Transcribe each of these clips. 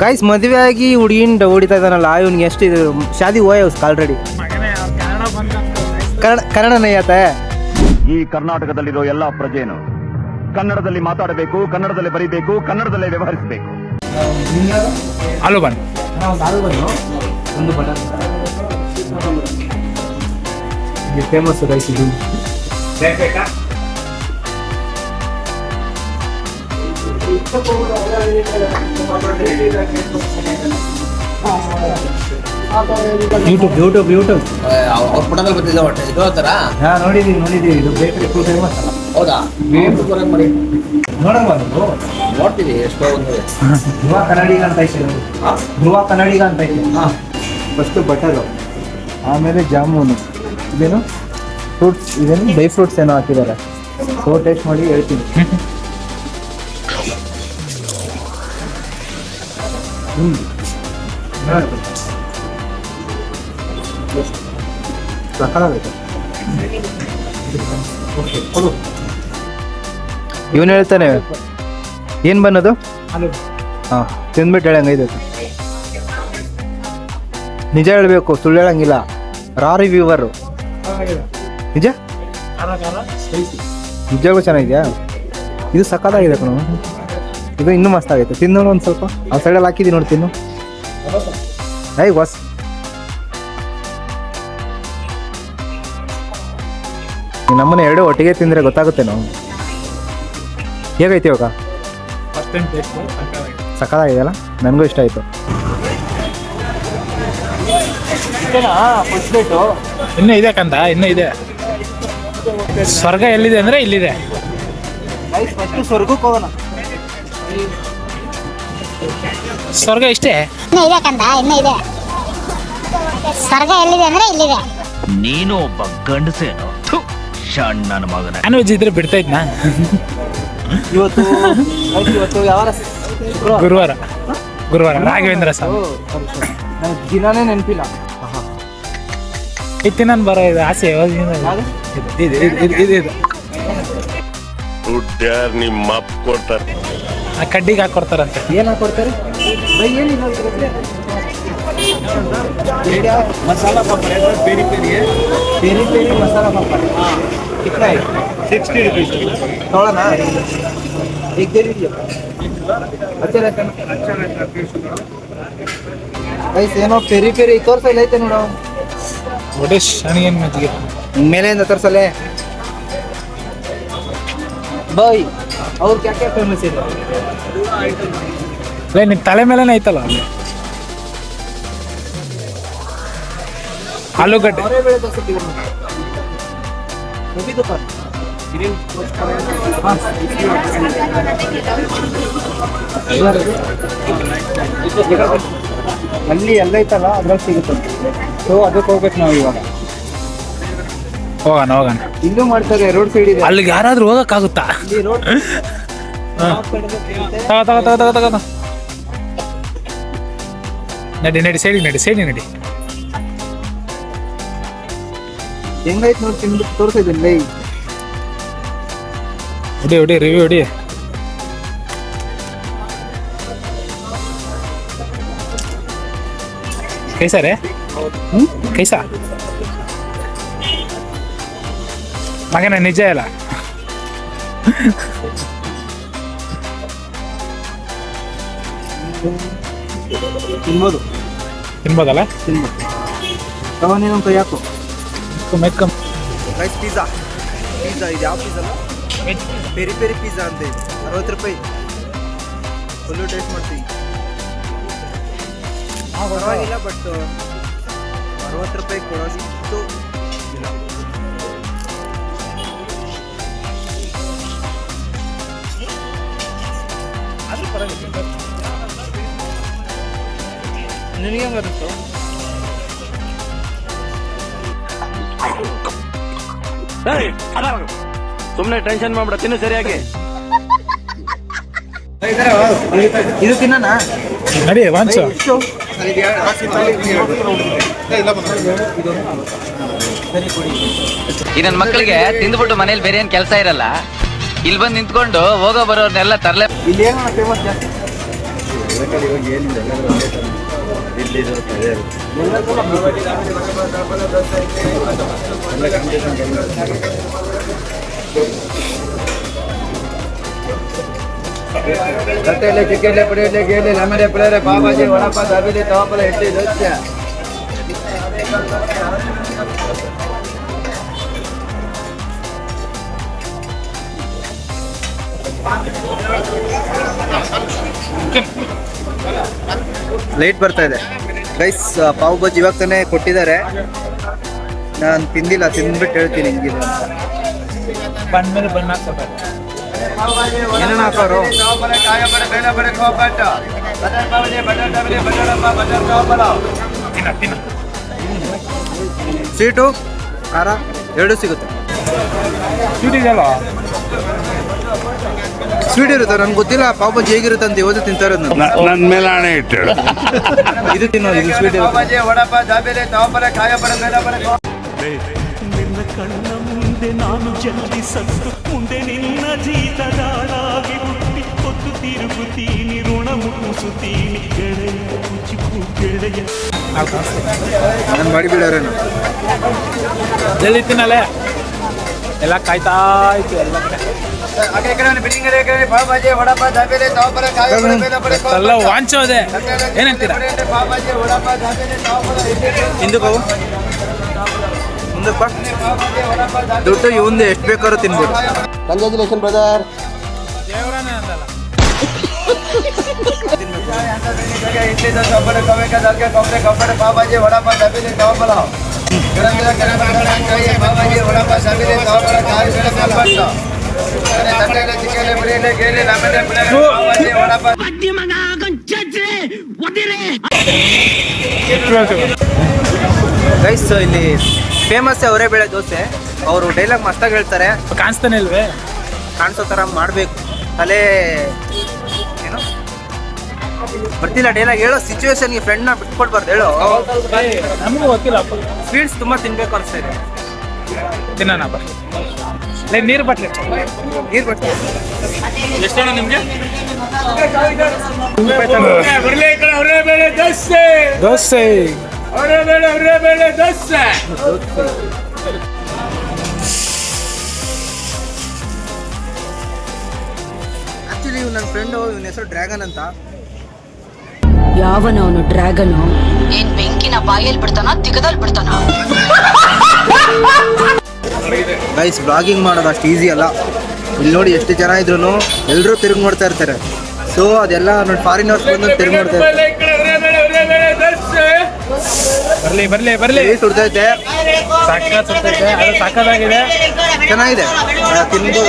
Guys ಮದುವೆ ಆಗಿ ಹುಡುಗಿನ ಹೊಡಿತಾ ಇದ್ದಾನಲ್ಲ ಇವ್ನಿಗೆ ಎಷ್ಟು ಇದು ಶಾದಿ ಹೋಯ್ ಆಲ್ರೆಡಿ ಕನ್ನಡ ಬಂದ ಕನ್ನಡ ಕನ್ನಡ ನೈಯತ ಈ ಕರ್ನಾಟಕದಲ್ಲಿರೋ ಎಲ್ಲಾ ಪ್ರಜೆಯನ್ನು ಕನ್ನಡದಲ್ಲಿ ಮಾತಾಡಬೇಕು ಕನ್ನಡದಲ್ಲಿ ಬರೀಬೇಕು ಕನ್ನಡದಲ್ಲೇ ವ್ಯವಹರಿಸಬೇಕು. ಹಲೋ ಬನ್ ಒಂದು ಫೇಮಸ್ ರೈಸ್ ಇದು. ಯೂಟ್ಯೂಬ್ ಯೂಟ್ಯೂಬ್ ಯೂಟ್ಯೂಬ್ ಅವ್ರ ಪುಟದಲ್ಲಿ ಬಂದಿದ್ದ ಹೊಟ್ಟೆ ಇದು ಥರ ಹಾ ನೋಡಿದೀವಿ ನೋಡಿದೀವಿ. ಇದು ಬೇಕರಿ ಫುಲ್ ಫೇಮಸ್ ಅಲ್ಲ. ಹೌದಾ? ಬೇಕು ಬರೋಕ್ ಮಾಡಿ. ನೋಡಂಗ ಬಂದು ನೋಡ್ತೀವಿ ಎಷ್ಟೋ ಒಂದು. ಧ್ರುವ ಕನ್ನಡಿಗ ಅಂತ ಐತೆ. ಧ್ರುವ ಕನ್ನಡಿಗ ಅಂತ ಐತೆ. ಫಸ್ಟ್ ಬಟರು ಆಮೇಲೆ ಜಾಮೂನು. ಇದೇನು? ಫ್ರೂಟ್ಸ್ ಇದೇನು? ಡ್ರೈ ಫ್ರೂಟ್ಸ್ ಏನೋ ಹಾಕಿದ್ದಾರೆ. ಸೊ ಟೇಸ್ಟ್ ಮಾಡಿ ಹೇಳ್ತೀನಿ. ಇವನು ಹೇಳ್ತಾನೆ ಏನು ಬನ್ನೋದು ಹಾಂ ತಿಂದ್ಬಿಟ್ಟು ಹೇಳಂಗೈತೆ ನಿಜ ಹೇಳಬೇಕು ಸುಳ್ಳು ಹೇಳಂಗಿಲ್ಲ. ರಾ ರಿವ್ಯೂವರು ನಿಜ? ನಿಜವಾಗೂ ಚೆನ್ನಾಗಿದೆಯಾ? ಇದು ಸಕ್ಕತ್ತಾಗಿದೆ ಕಣ. ಇದು ಇನ್ನೂ ಮಸ್ತ್ ಆಗೈತೆ. ತಿನ್ನೋ ಒಂದು ಸ್ವಲ್ಪ. ಆ ಸೈಡಲ್ಲಿ ಹಾಕಿದ್ದೀನಿ ನೋಡಿ ತಿನ್ನು. I was. ನಮ್ಮನ್ನ ಎರಡು ಒಟ್ಟಿಗೆ ತಿಂದರೆ ಗೊತ್ತಾಗುತ್ತೆ ನಾವು. ಹೇಗೈತಿ ಇವಾಗ? ಫಸ್ಟ್ ಟೈಮ್ ಟೇಸ್ಟ್ ಸಕ್ಕತ್ತಾಗಿದೆಯಲ್ಲ? ನನಗೂ ಇಷ್ಟ ಆಯಿತು. ಇನ್ನೂ ಇದೆ ಕಂದ ಇನ್ನೂ ಇದೆ. ಸ್ವರ್ಗ ಎಲ್ಲಿದೆ ಅಂದ್ರೆ ಇಲ್ಲಿದೆ. ಸ್ವರ್ಗಕ್ಕೆ ಹೋಗೋಣ. ಸ್ವರ್ಗ ಇಷ್ಟೇ? ಇನ್ನೂ ಇದೆ ಕಂದ ಇನ್ನೂ ಇದೆ. ಸ್ವರ್ಗ ಎಲ್ಲಿದೆ ಅಂದ್ರೆ ಇಲ್ಲಿದೆ. ನೀನು ಒಬ್ಬ ಗಂಡಸೇನು ನನ್ನ ಮಗನ. ನಾನ್ ವೆಜ್ ಇದ್ರೆ ಬಿಡ್ತಾ ಇದ್ನಾ? ಇವತ್ತು ಇವತ್ತು ಯಾವಾರ? ಗುರುವಾರ. ಗುರುವಾರ. ರಾಘವೇಂದ್ರ ಸ್ವಾಮಿ. ನನಗೆ ದಿನಾನೇ ನೆನಪಿಲ್ಲ. ಇತ್ತು ನಾನು ಬರೋ ಇದು ಆಸೆ ಯಾವಾಗಿಂದ ಇದೆ. ಇದು ಇದು ಇದು ಇದು ನಿಮ್ಮ ಕೊಡ್ತಾರೆ ಕಡ್ಡಿಗೆ ಹಾಕೊಡ್ತಾರಂತೆ ಏನು ಹಾಕೊಡ್ತಾರೆ ಬೈ ಏನು masala papad peri peri peri peri masala papad ಕಿತ್ನ sixty rupees. ತೊಗೊಳ್ಳೋಣ ಈಗ ದೇವಿದೆಯಾ ಗೈಸ್ ಏನೋ ಪೆರಿ ಪೆರಿ ತೋರ್ಸಲ್ಲ ಐತೆ ನೋಡು. ಒಡೇಶ್ ನನಗೇನು ಮಜ್ಜಿಗೆ. ಮೇಲೆಯಿಂದ ತೋರ್ಸಲ್ಲೇ ಬಾಯ್ ಅವ್ರು ಕ್ಯಾ ಕ್ಯಾ ಫೇಮಸ್ ಇದೆ ನಿನ್ ತಲೆ ಮೇಲೇನೇ ಐತಲ್ಲ? ಅಲ್ಲಿ ಆಲೂಗಡ್ಡೆ. ಅವರೇ ಬೆಳೆ. ಅಲ್ಲಿ ಎಲ್ಲ ಐತಲ್ಲ ಅದ್ರಲ್ಲಿ ಸಿಗುತ್ತೆ. ಸೊ ಅದಕ್ಕೆ ಹೋಗ್ಬೇಕು ನಾವು ಇವಾಗ. ಹೋಗೋಣ ಹೋಗೋಣ. ಇನ್ನೂ ಮಾಡ್ತಾರೆ ರೋಡ್ ಸೈಡ್ ಇದೆ. ಅಲ್ಲಿಗೆ ಯಾರಾದ್ರೂ ಹೋಗಕ್ಕಾಗುತ್ತಾ? ಇಲ್ಲಿ ರೋಡ್ ತಗೋ ತಗೋ ತಗೋ ತಗೋ ನಡಿ ನಡಿ ಸೇಡಿ ನಡಿ ಸೈಡಿ ನಡಿ. ಹೆಂಗೈತೆ ನೋಡಿ ತಿಂದು ತೋರಿಸ್ತಾ ಇದ್ದೀನಿ ಹೊಡಿ ಹೊಡಿ ರಿವ್ಯೂ ಹೊಡಿ. ಕೈಸಾರೇ? ಹ್ಞೂ ಕೈಸಾ? ಮಗನ ನಿಜ ಇಲ್ಲ ತಿನ್ಬೋದು. ತಿನ್ಬೋದಲ್ಲ? ತಿನ್ಬೋದು. ನೀನು ಕೈ ಹಾಕು. ಮೆಕ್ಕಮ್ ರೈಸ್ ಪಿಜ್ಜಾ ಪಿಜ್ಜಾ ಇದು ಯಾವ ಪಿಜ್ಜಾ ಪೆರಿ ಪೆರಿ ಪಿಜ್ಜಾ ಅಂತ ಇದೆ. ಅರವತ್ತು ರೂಪಾಯಿ. ಫುಲ್ಲು ಟೇಸ್ಟ್ ಮಾಡ್ತೀವಿ. ಪರವಾಗಿಲ್ಲ ಬಟ್ ಅರವತ್ತು ರೂಪಾಯಿ ಕೊಡೋಷ್ಟು ನಿನಗೆ ಹೆಂಗೆ ಸರಿ ಸುಮ್ಮನೆ ಟೆನ್ಷನ್ ಮಾಡ್ಬಿಡ ತಿನ್ನು ಸರಿಯಾಗಿ. ಇದು ತಿನ್ನೋಣ ನಡಿ ವಾಂಚ. ಈ ನನ್ನ ಮಕ್ಕಳಿಗೆ ತಿಂದ್ಬಿಟ್ಟು ಮನೇಲಿ ಬೇರೆ ಏನ್ ಕೆಲಸ ಇರಲ್ಲ. ಇಲ್ಲಿ ಬಂದು ನಿಂತ್ಕೊಂಡು ಹೋಗೋ ಬರೋರ್ನೆಲ್ಲ ತರಲೆ ಇಲ್ಲಿ ಏನು ಫೇಮಸ್ ಜಾಸ್ತಿ? ತಟ್ಟೆಲೆ ಚಿಕ್ಕಲೆ ಪುಡಿಯಲೆ ಗೇಲೆ ಲೆಮನೆ ಪುಳಿಯರೆ ಪಾವಾಜಿ ವಡಪ ದಾಬಿಲಿ ತವಪಲ ಇಡ್ಲಿ ದೋಸೆ. ಲೈಟ್ ಬರ್ತಾ ಇದೆ. ರೈಸ್ ಪಾವ್ ಬಜ್ಜಿ ಇವಾಗ ತಾನೇ ಕೊಟ್ಟಿದ್ದಾರೆ. ನಾನು ತಿಂದಿಲ್ಲ ತಿಂದ್ಬಿಟ್ಟು ಹೇಳ್ತೀನಿ ಹಿಂಗಿದೆ ಏನೇನು ಹಾಕೋರು? ಸ್ವೀಟು ಖಾರ ಎರಡು ಸಿಗುತ್ತೆ. ಸ್ವೀಟ್ ಇದೆಯಲ್ಲ? ಸ್ವೀಟ್ ಇರುತ್ತೆ? ನನ್ಗೆ ಗೊತ್ತಿಲ್ಲ. ಪಾಪಜಿ ಹೇಗಿರುತ್ತೆ ಅಂತ ಇವತ್ತು ತಿಂತಾರೆ ನನ್ನ ಮೇಲೆ ಹಣೆ ಇಟ್ಟಳು ಇದು ತಿನ್ನೋದು ಇದು ಸ್ವೀಟ್ ಇರುತ್ತೆ. ನಿನ್ನ ಕಣ್ಣ ಮುಂದೆ ನಾನು ಜಲ್ದಿ ಸತ್ತು ಮುಂದೆ ನಿನ್ನ ಜೀತದಾಳಾಗಿ ಹುಟ್ಟಿ ಹೊತ್ತು ತಿರುಗುತ್ತೀನಿ ಋಣ ಮುಗಿಸುತ್ತೀನಿ ಗೆಳೆಯ ಚಿಕ್ಕು ಗೆಳೆಯ. ನಾನು ಮಾಡಿಬಿಡೋರೇನು ಜಲ್ದಿ ತಿನ್ನಲೇ? ಎಲ್ಲ ಕಾಯ್ತಾ ಇತ್ತು ಎಲ್ಲ ಎಲ್ಲ ವಾಂಚೋದೆ ಏನಂತೀರಾ ಪಾವಾಜಿ ವಡಪ ದಾಬಿಲಿ ತವಪಲ ಇಡ್ಲಿ ದೋಸೆ ಹಿಂದಕ್ಕೆ ಹೋಗು ಮುಂದಕ್ಕೆ ಬಾ ಪಾವಾಜಿ ವಡಪ ದಾಬಿಲಿ ದುಡ್ಡು ಇವಂದು ಎಷ್ಟು ಬೇಕಾದ್ರೂ ತಿನ್ಬೋದು ಕಂಗ್ರ್ಯಾಚುಲೇಷನ್ ಬ್ರದರ್ ಇಡ್ಲಿ ದೋಸೆ ಒಬ್ಬರು ಕವೆಕ ದರ್ಗೆ ಕೊಬ್ಬರಿ ಕೊಬ್ಬರಿ ಪಾವಾಜಿ ವಡಪ ದಬಿಲಿ ತವಪಲ ಗರಂ ಗರಂ ಗರಂ ಗರಂ ಕಾಯಿ ಪಾವಾಜಿ ವಡಪ ದಬಿಲಿ ಕಾಯಿ ಬೇಳೆ ಗೈಸ್ ಇಲ್ಲಿ ಫೇಮಸ್ ಅವರೇ ಬೇಳೆ ದೋಸೆ. ಅವರು ಡೈಲಾಗ್ ಮಸ್ತಾಗಿ ಹೇಳ್ತಾರೆ. ಕಾಣಿಸ್ತಾನೆ ಇಲ್ವೇ? ಕಾಣಿಸೋ ಥರ ಮಾಡಬೇಕು. ತಲೆ ಏನು? ಬರ್ತಿಲ್ಲ ಡೈಲಾಗ್ ಹೇಳೋ ಸಿಚುವೇಶನ್ಗೆ ಫ್ರೆಂಡ್ನ ಬಿಟ್ಕೊಡ್ಬಾರ್ದು ಹೇಳೋ. ನಮಗೂ ಗೊತ್ತಿಲ್ಲ. ಸ್ವೀಟ್ಸ್ ತುಂಬ ತಿನ್ಬೇಕು ಅನಿಸ್ತಾ ಇದೆ. ತಿನ್ನೋಣ ಬಾ. ನೀರು ಬಟ್ಲೆ. ನೀರು ಬಟ್ಟೆ ಎಷ್ಟಣ್ಣ ನಿಮ್ಗೆ? ದೋಸೆ. ಆಕ್ಚುಲಿ ಇವ್ ನನ್ನ ಫ್ರೆಂಡ್ ಇವನ ಹೆಸರು ಡ್ರ್ಯಾಗನ್ ಅಂತ. ಯಾವನವನು ಡ್ರ್ಯಾಗನು ಏನ್ ಬೆಂಕಿನ ಬಾಯಲ್ಲಿ ಬಿಡ್ತಾನ ತಿಗದಲ್ಲಿ ಬಿಡ್ತಾನ? ಗೈಸ್ ಬ್ಲಾಗಿಂಗ್ ಮಾಡೋದು ಅಷ್ಟು ಈಸಿ ಅಲ್ಲ. ಇಲ್ಲಿ ನೋಡಿ ಎಷ್ಟು ಜನ ಇದ್ರು ಎಲ್ಲರೂ ತಿರುಗಿ ನೋಡ್ತಾ ಇರ್ತಾರೆ. ಸೊ ಅದೆಲ್ಲ ನೋಡಿ ಫಾರಿನರ್ಸ್ ಬಂದು ತಿರುಗಿ ನೋಡ್ತಾ ಇರ್ತಾರೆ. ಬರ್ಲಿ ಬರ್ಲಿ ಬರ್ಲಿ. ಹೇಳಿ ಸುಡ್ತೈತೆ ಸಾಕಾಗಿದೆ ಚೆನ್ನಾಗಿದೆ.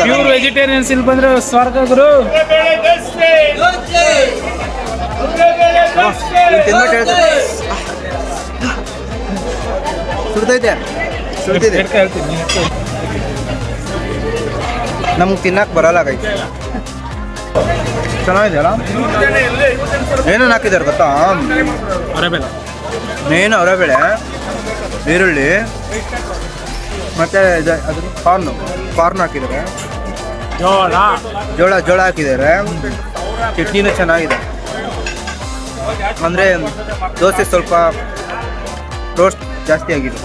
ಪ್ಯೂರ್ ವೆಜಿಟೇರಿಯನ್ಸ್ ಇಲ್ಲಿ ಬಂದ್ರೆ ಸ್ವರ್ಗ ಗುರು. ಸುಡ್ತೈತೆ ಹೇಳ್ತೀನಿ ನಮ್ಗೆ ತಿನ್ನಕ್ ಬರಲ್ಲ ಕೈ ಚೆನ್ನಾಗಿದೆಯಲ್ಲ? ಏನೇನು ಹಾಕಿದ್ದಾರೆ ಗೊತ್ತಾ? ಮೇನ್ ಅವರೆಬೇಳೆ ಈರುಳ್ಳಿ ಮತ್ತೆ ಇದು ಅದ್ರ ಕಾರ್ನು ಕಾರ್ನ್ ಹಾಕಿದ್ದಾರೆ. ಜೋಳ. ಜೋಳ ಜೋಳ ಹಾಕಿದ್ದಾರೆ. ಚಟ್ನಿನೂ ಚೆನ್ನಾಗಿದೆ. ಅಂದರೆ ದೋಸೆ ಸ್ವಲ್ಪ ರೋಸ್ಟ್ ಜಾಸ್ತಿ ಆಗಿದೆ.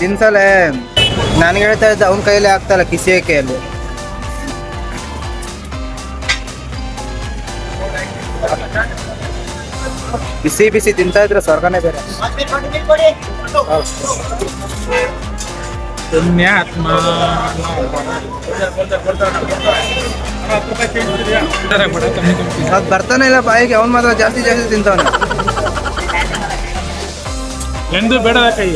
ತಿನ್ಸಲೆ ನನಗೆ ಹೇಳ್ತಾ ಇದ್ದೆ ಅವನ ಕೈಯಲ್ಲಿ ಆಗ್ತಲ್ಲ ಕಿಸಿಯಕೆಯಲ್ಲಿ ಬಿಸಿ ಬಿಸಿ ತಿಂತಾ ಇದ್ರೆ ಸ್ವರ್ಗನೇ ಬೇರೆ. ಪುಣ್ಯಾತ್ಮ. ಅದು ಬರ್ತಾನೆ ಇಲ್ಲ ಬಾಯಿಗೆ ಅವ್ನು ಮಾತ್ರ ಜಾಸ್ತಿ ಜಾಸ್ತಿ ತಿಂತಾವನೆ. ಎಂದು ಬೇಡ ಕೈ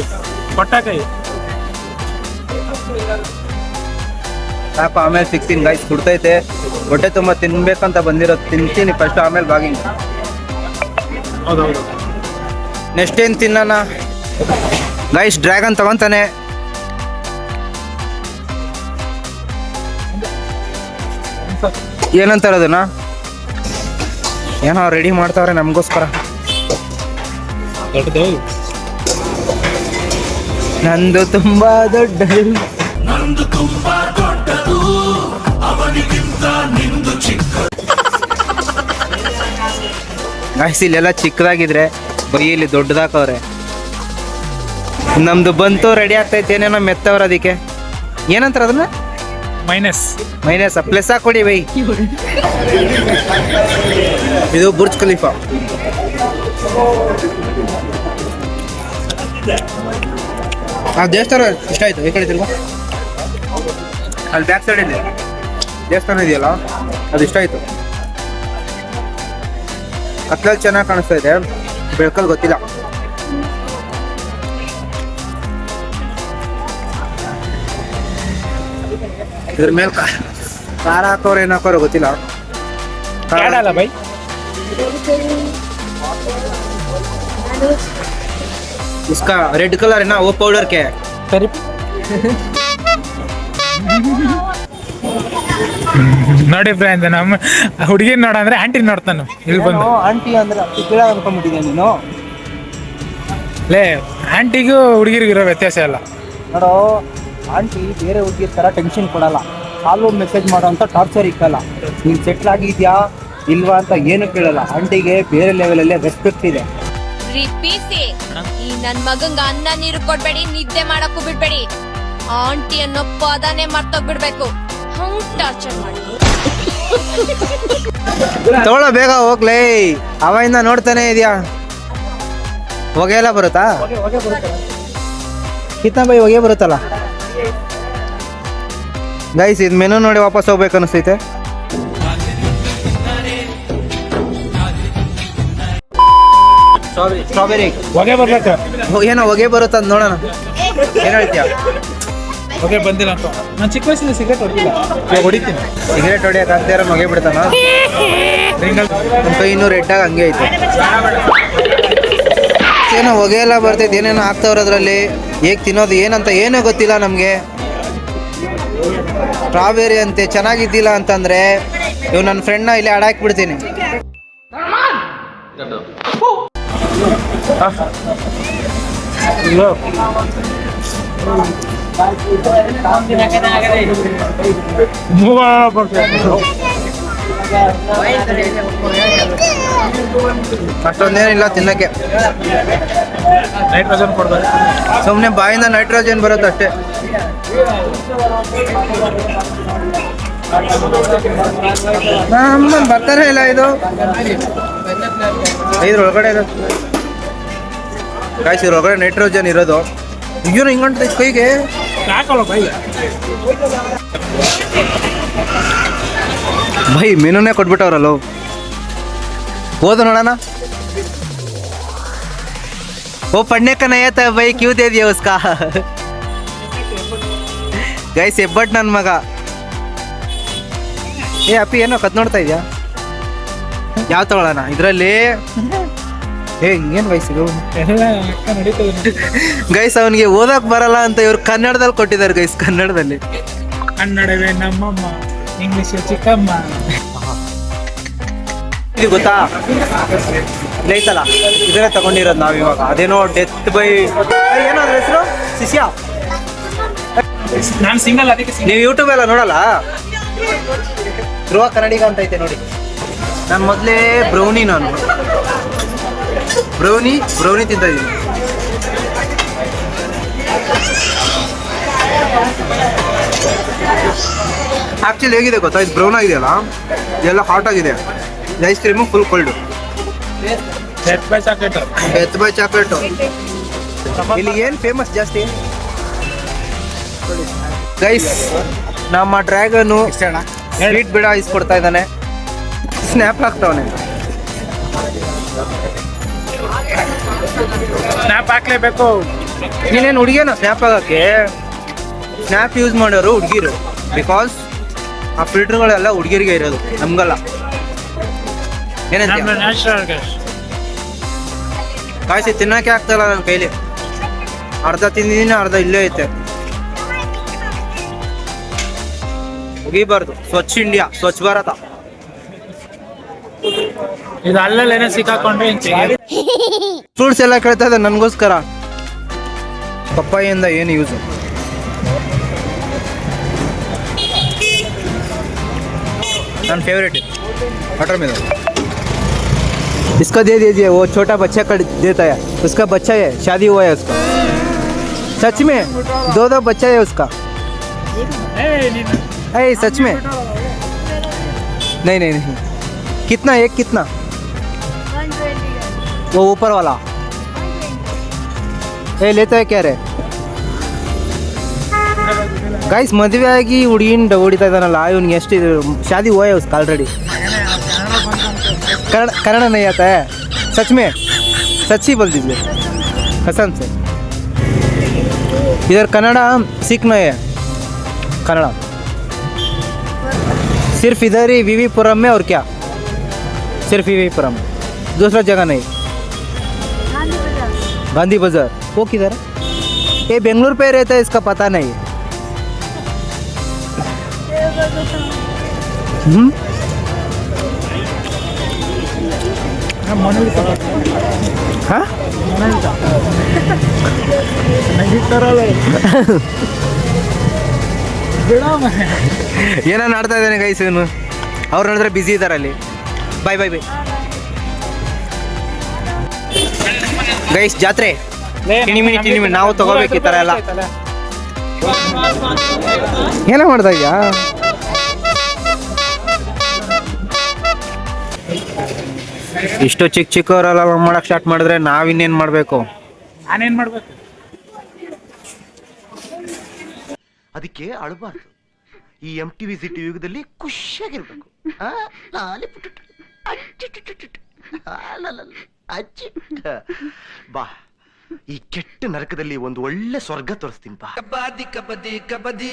ಸಾಕು ಆಮೇಲೆ ಸಿಕ್ತೀನಿ ಗೈಸ್ ಕುಡ್ತೈತೆ ಹೊಟ್ಟೆ ತುಂಬ ತಿನ್ಬೇಕಂತ ಬಂದಿರೋದು. ತಿಂತೀನಿ ಫಸ್ಟ್ ಆಮೇಲೆ ಬಾಗಿ ಹೌದೌದು. ನೆಕ್ಸ್ಟ್ ಏನು ತಿನ್ನೋಣ? ಗೈಸ್ ಡ್ರ್ಯಾಗನ್ ತಗೊಂತಾನೆ. ಏನಂತಾರೆ ಅದನ್ನ ಏನೋ ರೆಡಿ ಮಾಡ್ತಾವ್ರೆ ನಮಗೋಸ್ಕರ. ದೊಡ್ಡದು. ನಂದು ತುಂಬಾ ದೊಡ್ಡ ನಂದು ತುಂಬಾ ದೊಡ್ಡದು ಅವನಿಗಿಂತ ನಿಂದು ಚಿಕ್ಕ ಗಾಯ್ಸ್ ಇಲ್ಲೆಲ್ಲ ಚಿಕ್ಕದಾಗಿದ್ರೆ ಬೈಯಲ್ಲಿ ದೊಡ್ಡದಾಕವ್ರೆ. ನಮ್ದು ಬಂತು ರೆಡಿ ಆಗ್ತೈತೆ ಏನೇನೋ ಮೆತ್ತವ್ರ ಅದಕ್ಕೆ. ಏನಂತಾರ ಅದನ್ನ? ಮೈನಸ್ ಮೈನಸ್ ಪ್ಲಸ್ ಹಾಕೊಡಿ ಬೈ. ಇದು ಬುರ್ಜ್ ಖಲೀಫಾ. ಆ ದೇವಸ್ಥಾನ ಇಷ್ಟ ಆಯ್ತು ಈ ಕಡೆ ತಿರ್ಗ? ಅಲ್ಲಿ ಬ್ಯಾಕ್ ಸೈಡ್ ಇದೆ ದೇವಸ್ಥಾನ ಇದೆಯಲ್ಲ? ಅದು ಇಷ್ಟ ಆಯ್ತು. ಕತ್ಲಲ್ಲಿ ಚೆನ್ನಾಗಿ ಕಾಣಿಸ್ತಾ ಇದೆ. ಬೆಳ್ಕಲ್ ಗೊತ್ತಿಲ್ಲ. ಇದ್ರ ಮೇಲೆ ಖಾರ ಹಾಕೋರು ಏನು ಹಾಕೋರು ಗೊತ್ತಿಲ್ಲ. ಖಾರ- ಅಲ್ಲ ಬೈ इसका रेड कलर है ना वो पाउडर क्या है ಸರಿ ನೋಡಿ ಫ್ರೆಂಡ್ ನಮ್ಮ ಹುಡುಗಿನ ನೋಡ ಅಂದ್ರೆ ಆಂಟಿ ನೋಡ್ತಾನೆ ಇಲ್ಲಿ ಬಂದು ಆಂಟಿ ಅಂದ್ರೆ ಕೀಳ ಅನ್ಕೊಂಡ್ಬಿಟ್ಟಿದ್ದೆ ನೀನು ಲೇ ಆಂಟಿಗೂ ಹುಡುಗಿರಿಗೂ ಇರೋ ವ್ಯತ್ಯಾಸ ಇಲ್ಲ ನೋಡೋ ಆಂಟಿ ಬೇರೆ ಹುಡುಗಿರ್ ತರ ಟೆನ್ಷನ್ ಕೊಡಲ್ಲ ಕಾಲು ಮೆಸೇಜ್ ಮಾಡೋ ಅಂತ ಟಾರ್ಚರ್ ಇಕ್ಕಲ್ಲ ನೀನ್ ಸೆಟ್ಲ್ ಆಗಿದ್ಯಾ ಇಲ್ವಾ ಅಂತ ಏನು ಕೇಳಲ್ಲ ಆಂಟಿಗೆ ಬೇರೆ ಲೆವೆಲಲ್ಲೇ ರೆಸ್ಪೆಕ್ಟ್ ಇದೆ ರಿಪೀಸಿ. ಈ ನನ್ ಮಗಂಗ ಅನ್ನ ನೀರು ಕೊಡ್ಬೇಡಿ, ನಿದ್ದೆ ಮಾಡಕ್ಕೂ ಬಿಡ್ಬೇಡಿ. ಆಂಟಿ ಅನ್ನೋ ಪದಾನೇ ಮರ್ತೋಗ್ಬಿಡ್ಬೇಕು. ಹಂಗ್ ಟಾರ್ಚರ್ ಮಾಡಿ. ತಗೊಳ್ಳೋ ಬೇಗ ಹೋಗ್ಲೇ. ಅವಾಗಿಂದ ನೋಡ್ತಾನೆ ಇದೆಯಾ? ಹೊಗೆ ಎಲ್ಲ ಬರುತ್ತಾ? ಕಿತ್ತ ಬೈ ಹೊಗೆ ಬರುತ್ತಲ್ಲ? ಗೈಸ್ ಇದು ಮೆನು ನೋಡಿ ವಾಪಸ್ ಹೋಗ್ಬೇಕು ಅನಿಸ್ತೈತೆ ಸ್ಟ್ರಾಬೆರಿ ಹೊಗೆ ಬರ್ಲತ್ತ ಏನೋ ಹೊಗೆ ಬರುತ್ತೆ ಅಂತ ನೋಡೋಣ. ಏನು ಹೇಳ್ತೀಯ? ಹೊಗೆ ಬಂದಿಲ್ಲ ಅಂತ. ನಾನು ಚಿಕ್ಕ ವಯಸ್ಸಿಂದ ಸಿಗರೇಟ್ ಹೊಡಿಲ್ಲ ಇವಾಗ ಹೊಡಿತೀನಿ. ಸಿಗರೇಟ್ ಹೊಡಿಯಕ್ಕೆ ಅಂತ ಇರೋ ಹೊಗೆ ಬಿಡ್ತಾನ? ನಮ್ಮ ಕೈ ಇನ್ನೂ ರೆಡ್ಡಾಗಿ ಹಂಗೆ ಐತೆ. ಏನೋ ಹೊಗೆ ಎಲ್ಲ ಬರ್ತೈತೆ. ಏನೇನೋ ಹಾಕ್ತವ್ರ ಅದರಲ್ಲಿ ಹೇಗೆ ತಿನ್ನೋದು ಏನಂತ ಏನೂ ಗೊತ್ತಿಲ್ಲ ನಮಗೆ. ಸ್ಟ್ರಾಬೆರಿ ಅಂತೆ ಚೆನ್ನಾಗಿದ್ದಿಲ್ಲ ಅಂತಂದ್ರೆ ಇವ್ ನನ್ನ ಫ್ರೆಂಡ್ನ ಇಲ್ಲಿ ಬಿಡ್ತೀನಿ ಮೂವ ಬರ್ಬೇಕು ಅಷ್ಟೊಂದೇನಿಲ್ಲ ತಿನ್ನಕ್ಕೆ. ನೈಟ್ರೋಜನ್ ಕೊಡ್ಬೇಕು ಸುಮ್ಮನೆ ಬಾಯಿಂದ ನೈಟ್ರೋಜನ್ ಬರುತ್ತೆ ಅಷ್ಟೇ. ನಮ್ಮ ಬರ್ತಾನೆ ಇಲ್ಲ ಇದು. ಇದ್ರ ಒಳಗಡೆ ಕಾಯಿಸಿ ಒಳಗಡೆ ನೈಟ್ರೋಜನ್ ಇರೋದು. ಅಯ್ಯೋ ಹಿಂಗಂತ ಕೈಗೆ. ಬೈ ಮೀನೇ ಕೊಟ್ಬಿಟ್ಟವ್ರಲ್ಲೋ. ಹೋದ ನೋಡೋಣ. ಓ ಪಣ್ಣೆಕ್ಕ ಏತ ಬೈ ಕ್ಯೂತೆ ಇದೆಯಾ ಉಸ್ಕಾ. ಗೈಸ್ ಹೆಬ್ಬಟ್ ನನ್ನ ಮಗ. ಏ ಅಪ್ಪಿ ಏನೋ ಕತ್ ನೋಡ್ತಾ ಇದೆಯಾ? ಯಾವ ತಗೊಳ್ಳೋಣ ಇದರಲ್ಲಿ ಏ ಏನು ಗೈಸ್ ಅವನಿಗೆ ಓದಕ್ ಬರಲ್ಲ ಅಂತ ಇವ್ರು ಕನ್ನಡದಲ್ಲಿ ಕೊಟ್ಟಿದ್ದಾರೆ ಗೈಸ್ ಕನ್ನಡದಲ್ಲಿ. ಕನ್ನಡವೇ ನಮ್ಮಮ್ಮ ಇಂಗ್ಲಿಷ್ ಚಿಕ್ಕಮ್ಮ. ಇದು ಗೊತ್ತಾ? ಲೈತಲ್ಲ ಐತಲ್ಲ ಇದನ್ನೇ ತಗೊಂಡಿರೋದು ನಾವು ಇವಾಗ ಅದೇನೋ ಡೆತ್ ಬೈ ಏನೋ ಅದ್ರ ಹೆಸರು? ಶಿಷ್ಯ? ನಾನು ಸಿಂಗಲ್ ಅದಕ್ಕೆ ನೀವು ಯೂಟ್ಯೂಬ್ ಎಲ್ಲ ನೋಡಲ್ಲ? ಧ್ರುವ ಕನ್ನಡಿಗ ಅಂತ ಐತೆ ನೋಡಿ. ನಾನು ಮೊದಲೇ ಬ್ರೌನಿ ನಾನು. ಬ್ರೌನಿ ಬ್ರೌನಿ ತಿಂತ ಇದ್ದೀನಿ ಆ್ಯಕ್ಚುಲಿ ಹೇಗಿದೆ ಗೊತ್ತಾ? ಇದು ಬ್ರೌನ್ ಆಗಿದೆಯಲ್ಲ? ಇದೆಲ್ಲ ಹಾಟ್ ಆಗಿದೆ. ಐಸ್ ಕ್ರೀಮು ಫುಲ್ ಕೋಲ್ಡು ಎತ್ ಬೈ ಚಾಕ್ಲೇಟು ಇಲ್ಲಿ ಏನು ಫೇಮಸ್ ಜಾಸ್ತಿ? ಗೈಸ್ ನಮ್ಮ ಡ್ರ್ಯಾಗನು ಸ್ವೀಟ್ ಬಿಡ ಇಸ್ಕೊಡ್ತಾ ಇದ್ದಾನೆ. ಸ್ನ್ಯಾಪ್ ಹಾಕ್ತಾವನೆ. ಸ್ನ್ಯಾಪ್ ಹಾಕ್ಲೇಬೇಕು. ನೀನೇನು ಹುಡುಗಿಯನ ಸ್ನ್ಯಾಪ್ ಆಗೋಕ್ಕೆ ಸ್ನ್ಯಾಪ್ ಯೂಸ್ ಮಾಡೋರು ಹುಡುಗಿರು. ಬಿಕಾಸ್ ಆ ಫಿಲ್ಟರ್ಗಳೆಲ್ಲ ಹುಡುಗಿರಿಗೆ ಇರೋದು ನಮ್ಗಲ್ಲ. ಏನಂತ ಕಾಯಿಸಿ ತಿನ್ನಕ್ಕೆ ಆಗ್ತಾಯಿಲ್ಲ ನನ್ನ ಕೈಲಿ. ಅರ್ಧ ತಿಂದಿದ್ದೀನಿ ಅರ್ಧ ಇಲ್ಲೇ ಐತೆ. ಮುಗಿಬಾರ್ದು. ಸ್ವಚ್ಛ ಇಂಡಿಯಾ ಸ್ವಚ್ಛ ಭಾರತ. ಇದು ಅಲ್ಲೇ ಏನೋ ಸಿಕ್ಕಾಕೊಂಡ್ರೆ. ಫ್ರೂಟ್ಸ್ ಎಲ್ಲ ಕೇಳ್ತಾ ಇದೆ ನನಗೋಸ್ಕರ ಪಪ್ಪಾಯಿಯಿಂದ ಏನು ಯೂಸು ನನ್ನ ಫೇವ್ರೇಟ್ ಬಟರ್ ಮಿಲ್ಕ್ इसका दे दीजिए वो छोटा बच्चा का देता है उसका बच्चा है शादी हुआ है उसका सच में दो दो बच्चा है उसका अरे सच में नहीं नहीं नहीं कितना एक कितना वो ऊपर वाला ಏ ಲೇತಾ ಕ್ಯಾರೆ ಗೈಸ್ ಮದುವೆ ಆಗಿ ಹುಡುಗಿನ ಹೊಡಿತಾ ಇದ್ದಾನಲ್ಲ ಇವ್ನಿಗೆ ಎಷ್ಟು ಇದು ಶಾದಿ ಹೋಯ ಉಸ್ಕ ಆಲ್ರೆಡಿ ಕನ್ನಡ ಕನ್ನಡ नहीं आता है सच में सच्ची बोल दीजिए कसम से इधर कन्नड़ा सीखना है कन्नड़ा सिर्फ इधर ही वीवीपुरम में और क्या सिर्फ वीवीपुरम दूसरा जगह नहीं गांधी बाजार वो किधर है ये बेंगलुरु पे रहता है इसका पता नहीं हम्म हाँ ಏನೋ ನಾಡ್ತಾ ಇದ್ದಾನೆ ಗೈಸ್ ಇವನು ಅವ್ರು ನೋಡಿದ್ರೆ ಬ್ಯುಸಿ ಇದ್ದಾರೆ ಅಲ್ಲಿ ಬಾಯ್ ಬಾಯ್ ಬಾಯ್ ಗೈಸ್ ಜಾತ್ರೆ. ನಿಮಿ ನಾವು ತಗೋಬೇಕು ಈ ಥರ ಎಲ್ಲ. ಏನೋ ಮಾಡ್ತಾ ಇದೆಯಾ? ಇಷ್ಟು ಚಿಕ್ಕ ಚಿಕ್ಕವರೆಲ್ಲ ಮಾಡಕ್ ಸ್ಟಾರ್ಟ್ ಮಾಡಿದ್ರೆ ನಾವಿನ್ನೇನ್ ಮಾಡಬೇಕು? ನಾನೇನ್ ಮಾಡ್ಬೇಕು? ಅದಕ್ಕೆ ಅಳಬಾರ್ದು. ಈ ಎಂ ಟಿ ವಿ ಸಿಟಿ ಯುಗದಲ್ಲಿ ಖುಷಿಯಾಗಿರ್ಬೇಕು. ಲಾಲಿ ಪುಟುಟ, ಅಚ್ಚಿಟ. ಬಾ ಈ ಕೆಟ್ಟ ನರಕದಲ್ಲಿ ಒಂದು ಒಳ್ಳೆ ಸ್ವರ್ಗ ತೋರಿಸ್ತೀನಿ ಬಾ ಕಬಾದಿ ಕಬಡ್ಡಿ ಕಬಡ್ಡಿ